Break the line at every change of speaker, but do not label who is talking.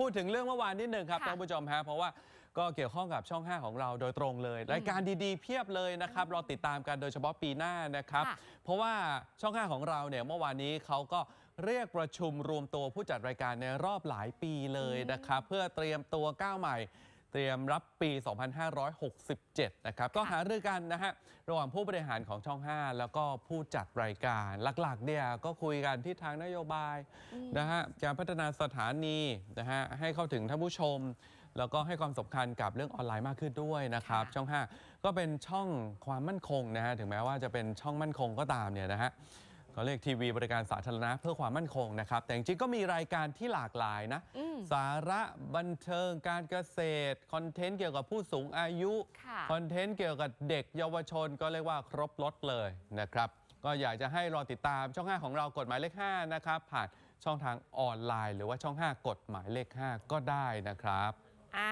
พูดถึงเรื่องเมื่อวานนิดหนึ่งครับ
ค่ะ
ท่านผู้ชมฮะเพราะว่าก็เกี่ยวข้องกับช่อง 5 ของเราโดยตรงเลย รายการดีๆ เพียบเลยนะครับรอติดตามกันโดยเฉพาะปีหน้านะครับ
ค่ะ
เพราะว่าช่อง 5 ของเราเนี่ยเมื่อวานนี้เขาก็เรียกประชุมรวมตัวผู้จัดรายการในรอบหลายปีเลยนะครับ เพื่อเตรียมตัวก้าวใหม่ เตรียมรับปี 2567 นะครับ ก็หารือกันนะฮะ ระหว่างผู้บริหารของช่อง 5 แล้วก็ผู้จัดรายการ หลักๆ เนี่ยก็คุยกันที่ทางนโยบายนะฮะ การพัฒนาสถานีนะฮะ ให้เข้าถึงท่านผู้ชม แล้วก็ให้ความสำคัญกับเรื่องออนไลน์มากขึ้นด้วยนะครับ
ค่ะ
ช่อง 5 ก็เป็นช่องความมั่นคงนะฮะ ถึงแม้ว่าจะเป็นช่องมั่นคงก็ตามเนี่ยนะฮะ เขาเรียกทีวีบริการสาธารณะเพื่อความมั่นคงนะครับ แต่จริงๆก็มีรายการที่หลากหลายนะ
อืม
สาระบันเทิงการเกษตร คอนเทนต์เกี่ยวกับผู้สูงอายุ
ค่ะ
คอนเทนต์เกี่ยวกับเด็กเยาวชนก็เรียกว่าครบรถเลยนะครับ ก็อยากจะให้รอติดตามช่อง 5 ของเรากฎหมายเลข 5 นะครับ ผ่านช่องทางออนไลน์ หรือว่าช่อง 5 กฎหมายเลข 5 ก็ได้นะครับ
อะ